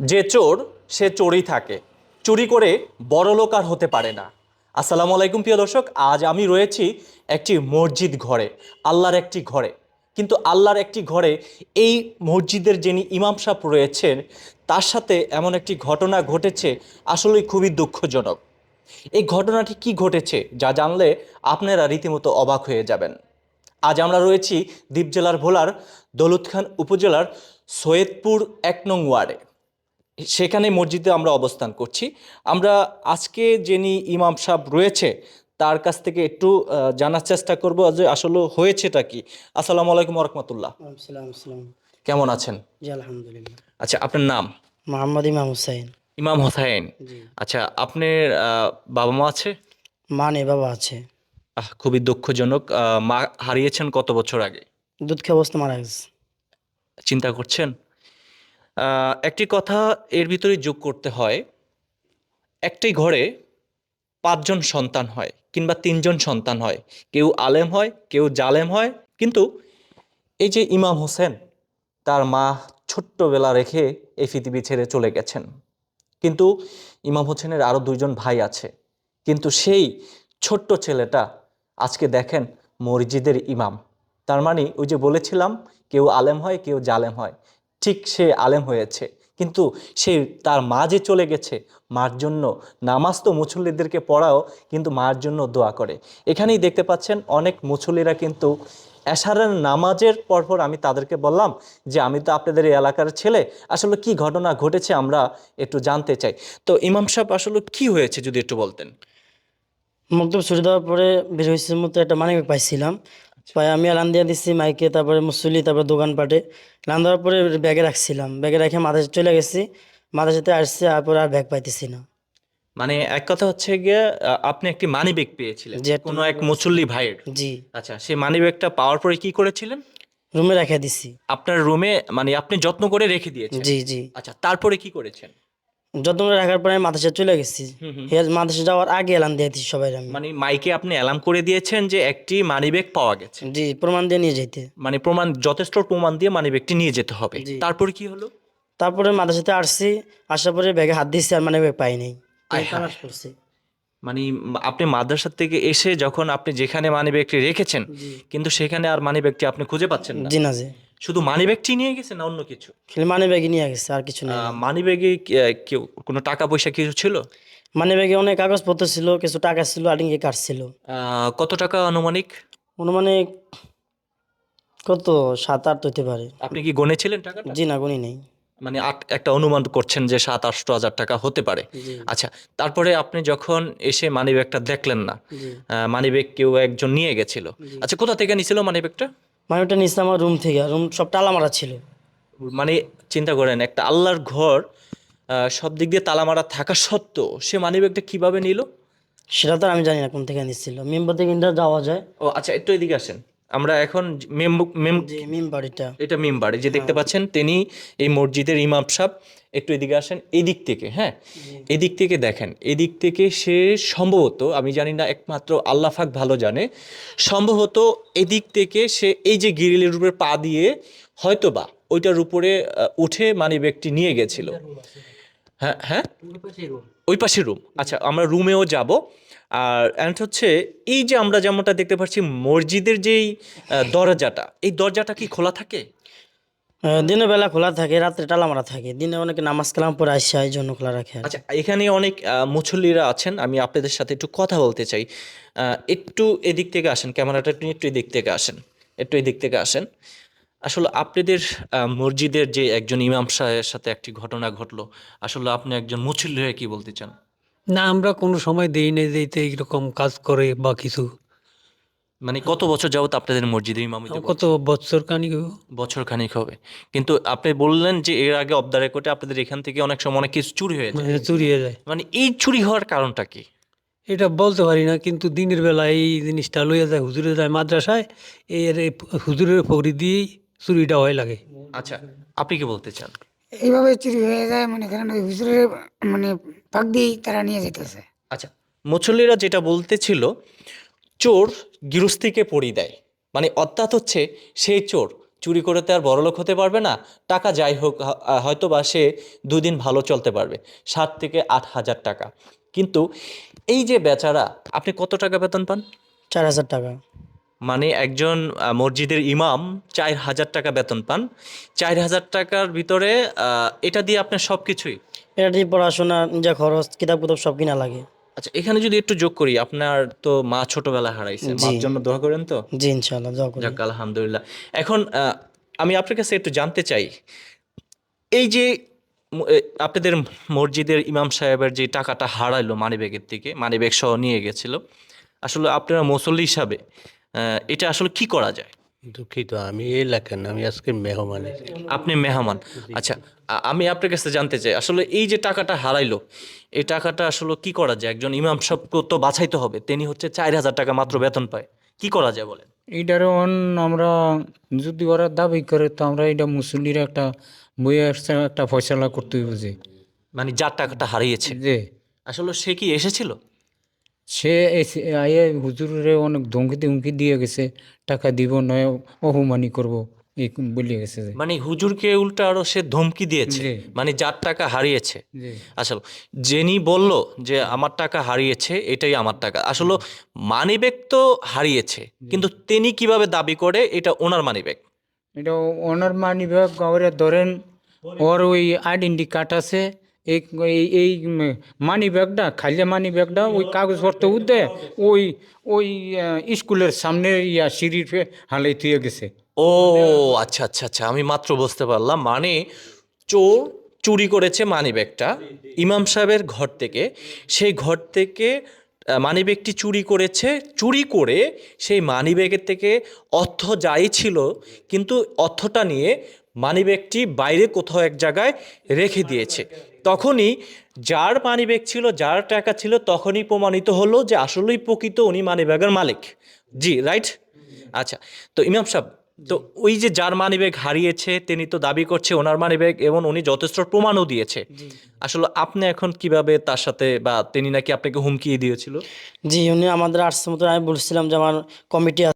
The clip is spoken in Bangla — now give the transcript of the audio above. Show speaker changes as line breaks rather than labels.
যে চোর, সে চোরই থাকে। চুরি করে বড় লোক আর হতে পারে না। আসসালামু আলাইকুম প্রিয় দর্শক, আজ আমি রয়েছি একটি মসজিদ ঘরে, আল্লাহর একটি ঘরে। কিন্তু আল্লাহর একটি ঘরে এই মসজিদের যিনি ইমাম সাহেব রয়েছেন, তার সাথে এমন একটি ঘটনা ঘটেছে, আসলেই খুবই দুঃখজনক। এই ঘটনাটি কি ঘটেছে, যা জানলে আপনারা রীতিমতো অবাক হয়ে যাবেন। আজ আমরা রয়েছি দ্বীপ জেলার ভোলার দৌলত খান উপজেলার সৈয়দপুর এক নং ওয়ার্ডে। সেখানে মসজিদে আমরা অবস্থান করছি। আমরা আজকে যিনি ইমাম সাহেব রয়েছে তার কাছ থেকে একটু জানার চেষ্টা করব যে আসলে হয়েছেটা কি। আসসালামু আলাইকুম রহমতুল্লাহ। কেমন আছেন?
আলহামদুলিল্লাহ।
আচ্ছা আপনার নাম?
মোহাম্মদ ইমাম হুসাইন।
ইমাম হোসাইন। আচ্ছা আপনার বাবা মা আছে?
মা নেই বাবা আছে।
আহ, খুবই দুঃখজনক। মা হারিয়েছেন কত বছর আগে?
দুধ খেয়ে অবস্থা মারা গেছে।
চিন্তা করছেন? একটি কথা এর ভিতরে যোগ করতে হয়, একটি ঘরে পাঁচজন সন্তান হয় কিংবা তিনজন সন্তান হয়। কেউ আলেম হয়, কেউ জালেম হয়, কিন্তু এই যে ইমাম হোসেন তার মা ছোট্টবেলা রেখে এই পৃথিবী ছেড়ে চলে গেছেন, কিন্তু ইমাম হোসেনের আরও দুইজন ভাই আছে, কিন্তু সেই ছোট্ট ছেলেটা আজকে দেখেন মসজিদের ইমাম। তার মানে ওই যে বলেছিলাম, কেউ আলেম হয়, কেউ জালেম হয়। ঠিক সে আলেম হয়েছে। কিন্তু সে তার মা যে চলে গেছে, মার জন্য নামাজ তো মুসল্লিদেরকে পড়াও, কিন্তু মার জন্য দোয়া করে। এখানেই দেখতে পাচ্ছেন অনেক মুসল্লিরা কিন্তু এশারের নামাজের পরপর আমি তাদেরকে বললাম যে, আমি তো আপনাদের এই এলাকার ছেলে, আসলে কি ঘটনা ঘটেছে আমরা একটু জানতে চাই। তো ইমাম সাহেব, আসলে কি হয়েছে যদি একটু বলতেন?
মকদব ছুটি দেওয়ার পরে বের হয়েছে মতো একটা মানিক পাইছিলাম। পাই আমি লান দিয়ে দিচ্ছি মাইকে তারপরে মুসলি তারপরে দোকানপাটে লান দেওয়ার পরে ব্যাগে রাখছিলাম। ব্যাগে রেখে মাথায় চলে গেছি। মাথার সাথে আসছে তারপরে আর ব্যাগ পাইতেছি না।
মানে এক কথা হচ্ছে গিয়ে আপনি একটি মানি ব্যাগ পেয়েছিলেন।
যে
কোনো এক মুসল্লি ভাইয়ের।
জি।
আচ্ছা সেই মানি ব্যাগটা পাওয়ার পরে কি করেছিলেন?
রুমে রেখে দিছি।
আপনার রুমে মানে আপনি যত্ন করে রেখে দিয়েছেন।
জি জি।
আচ্ছা তারপরে কি করেছেন?
করে রাখার পরে আমি মাদ্রাসা চলে গেছি। মাদ্রাসা যাওয়ার আগে এলান দিয়ে দিচ্ছি সবাই আমি।
মানে মাইকে আপনি অ্যালার্ম করে দিয়েছেন যে একটি মানি ব্যাগ পাওয়া গেছে।
জি প্রমাণ দিয়ে নিয়ে যেতে।
মানে প্রমাণ যথেষ্ট প্রমাণ দিয়ে নিয়ে যেতে হবে। তারপরে কি হলো?
তারপরে মাদ্রাসাতে আসছি আসার পরে ব্যাগে হাত দিচ্ছি আর মানে ব্যাগ পাই নাই। করছি।
মানে আপনি মাদ্রাসা থেকে এসে যখন আপনি যেখানে মানি ব্যাগটি রেখেছেন কিন্তু সেখানে আর মানি ব্যাগটি আপনি খুঁজে পাচ্ছেন না।
জি না জি।
শুধু মানি ব্যাগটি নিয়ে গেছেন না অন্য কিছু?
খালি মানে ব্যাগে নিয়ে গেছে আর কিছু নেই।
মানি ব্যাগে কেউ কোনো টাকা পয়সা কিছু ছিল?
মানে ব্যাগে অনেক কাগজপত্র ছিল কিছু টাকা ছিল আর ইঙ্গে কার্ড ছিল।
কত টাকা আনুমানিক?
অনুমানিক কত? সাত আট হতে পারে।
আপনি কি গনেছিলেন টাকাটা?
জি না গুনি নেই।
মানে একটা অনুমান করছেন যে সাত আটশো হাজার টাকা হতে পারে। আচ্ছা তারপরে আপনি যখন এসে মানি ব্যাগটা দেখলেন না মানি ব্যাগ কেউ একজন নিয়ে গেছিল। আচ্ছা কোথা থেকে নিছিল মানি ব্যাগটা
মানে ওটা নিচ্ছে আমার রুম থেকে রুম সব তালা মারা ছিল।
মানে চিন্তা করেন একটা আল্লাহর ঘর সব দিক দিয়ে তালা মারা থাকা সত্ত্বেও সে মানি ব্যাগটা কীভাবে নিল?
সেটা তো আমি জানি না কোন থেকে নিচ্ছিল। মেম্বার থেকে ইন্টার যাওয়া যায়।
ও আচ্ছা একটু এদিকে আসেন। আমরা এখন মেম মেম
যে মিম বাড়িটা
এটা মেম্বার এই যে দেখতে পাচ্ছেন তিনি এই মসজিদের ইমাম সাহেব। একটু এদিকে আসেন এদিক থেকে হ্যাঁ? এদিক থেকে দেখেন এদিক থেকে সে সম্ভবত আমি জানি না একমাত্র আল্লাফাক ভালো জানে সম্ভবত এদিক থেকে সে এই যে গিরিলের উপরে পা দিয়ে হয়তোবা ওইটার উপরে উঠে মানি ব্যাগটি নিয়ে গেছিল। হ্যাঁ হ্যাঁ? ওই পাশে রুম আচ্ছা আমরা রুমেও যাব। আর অ্যান্ড হচ্ছে এই যে আমরা যেমনটা দেখতে পাচ্ছি মসজিদের যেই দরজাটা এই দরজাটা কি খোলা থাকে?
দিনের বেলা খোলা থাকে রাত্রে টালা মারা থাকে। দিনে অনেকে নামাজ কালাম পরে আসছে এই জন্য খোলা রাখে
আচ্ছা এখানে অনেক আহ, মুসল্লিরা আছেন আমি আপনাদের সাথে একটু কথা বলতে চাই। একটু এদিক থেকে আসেন ক্যামেরাটা একটু একটু এদিক থেকে আসেন একটু এদিক থেকে আসেন। আসলে আপনাদের মসজিদের যে একজন ইমাম সাহেবের সাথে একটি ঘটনা ঘটলো আসলে আপনি একজন মুসল্লি হয়ে কি বলতে চান?
না আমরা কোনো সময় দেই না দিতে এরকম কাজ করে বা কিছু।
মানে কত বছর যাবত আপনাদের মসজিদে ইমামিতে
কত বছর খানিক
বছর খানিক হবে। কিন্তু আপনি বললেন যে এর আগে অফ দ্য রেকর্ডে আপনাদের এখান থেকে অনেক সময় অনেক কিছু চুরি হয়ে যায়।
চুরি হয়ে যায়।
মানে এই চুরি হওয়ার কারণটা কি?
এটা বলতে পারি না কিন্তু দিনের বেলা এই জিনিসটা লইয়া যায় হুজুরে যায় মাদ্রাসায় এর হুজুরের ফরি দিয়েই চুরিটা হয় লাগে।
আচ্ছা আপনি কি বলতে চান?
এইভাবে চুরি হয়ে যায় মনে করেন ওই হুজুরের মানে ফাঁক দিয়েই তারা নিয়ে যেতেছে
আচ্ছা মুসল্লিরা যেটা বলতেছিল চোর গৃহস্থীকে পড়ি দেয়। মানে অর্থাৎ হচ্ছে সেই চোর চুরি করে তো আর বড়লোক হতে পারবে না টাকা যাই হোক হয়তো বা সে দুদিন ভালো চলতে পারবে সাত থেকে আট হাজার টাকা। কিন্তু এই যে বেচারা আপনি কত টাকা বেতন পান?
চার হাজার টাকা।
মানে একজন মসজিদের ইমাম চার হাজার টাকা বেতন পান। চার হাজার টাকার ভিতরে এটা দিয়ে আপনার সব কিছুই
এটা দিয়ে পড়াশোনা যা খরচ কিতাব কুতাব সব কিনা লাগে।
আচ্ছা এখানে যদি একটু যোগ করি আপনার তো মা ছোটবেলা হারাইছে। মার জন্য দোয়া করেন তো?
জি ইনশাল্লাহ দোয়া করি।
যাক আলহামদুলিল্লাহ। এখন আমি আপনার কাছে একটু জানতে চাই এই যে আপনাদের মসজিদের ইমাম সাহেবের যে টাকাটা হারাইলো মানিব্যাগের থেকে মানিব্যাগ সহ নিয়ে গেছিল আসলে আপনারা মুসল্লি হিসাবে এটা আসলে কি করা যায়?
দুঃখিত আমি এই এলাকার না আমি আজকে মেহমান।
আপনি মেহমান? আচ্ছা আ- আমি আপনার কাছে জানতে চাই আসলে এই যে টাকাটা হারাইলো এই টাকাটা আসলে কি করা যায়? একজন ইমাম সাহেবকে তো বাছাইতে হবে তিনি হচ্ছে চার হাজার টাকা মাত্র বেতন পায়। কি করা যায় বলেন?
এইটার অন আমরা যদি ওরা দাবি করে তো আমরা এটা মুসল্লির একটা বইয়ের একটা ফয়সলা করতে হইব যে।
মানে যার টাকাটা হারিয়েছে।
যে
আসলে সে কি এসেছিল?
সে এসে আয়ে হুজুরে অনেক ধমকি ধমকি দিয়ে গেছে টাকা দিব নয় অপমানি করব এই বলে গেছে যে।
মানে হুজুরকে উল্টা আরও সে ধমকি দিয়েছে
জি।
মানে যার টাকা হারিয়েছে।
জি।
আসলে যিনি বলল যে আমার টাকা হারিয়েছে এটাই আমার টাকা। আসলে মানিব্যাগ তো হারিয়েছে কিন্তু তিনি কীভাবে দাবি করে এটা ওনার মানিব্যাগ?
এটা ওনার মানি ব্যাগ ওরা ধরেন। ওর ওই আইডেন্টি কার্ড আছে এই এই- এই মানি ব্যাগটা খালি মানি ব্যাগটা ওই কাগজপত্র উদ্দে ওই ওই স্কুলের সামনে ইয়া সিঁড়ির হালাই থুয়ে গেছে।
ও আচ্ছা আচ্ছা আচ্ছা আমি মাত্র বুঝতে পারলাম। মানে চোর চুরি করেছে মানি ব্যাগটা ইমাম সাহেবের ঘর থেকে। সেই ঘর থেকে মানিব্যাগটি চুরি করেছে। চুরি করে সেই মানিব্যাগের থেকে অর্থ যাই ছিল, কিন্তু অর্থটা নিয়ে মানিব্যাগটি বাইরে কোথাও এক জায়গায় রেখে দিয়েছে। তখনই যার মানিব্যাগ ছিল, যার টাকা ছিল, তখনই প্রমাণিত হলো যে আসলেই প্রকৃত উনি মানিব্যাগের মালিক। জি, রাইট? আচ্ছা তো ইমাম সাহেব তো ওই যে যার মানিব্যাগ হারিয়েছে তিনি তো দাবি করছে ওনার মানিব্যাগ এবং উনি যথেষ্ট প্রমাণও দিয়েছে। আসলে আপনি এখন কীভাবে তার সাথে বা তিনি নাকি আপনাকে হুমকি দিয়েছিল?
জি উনি আমাদের আর্টস মতো আমি বলছিলাম যে আমার কমিটি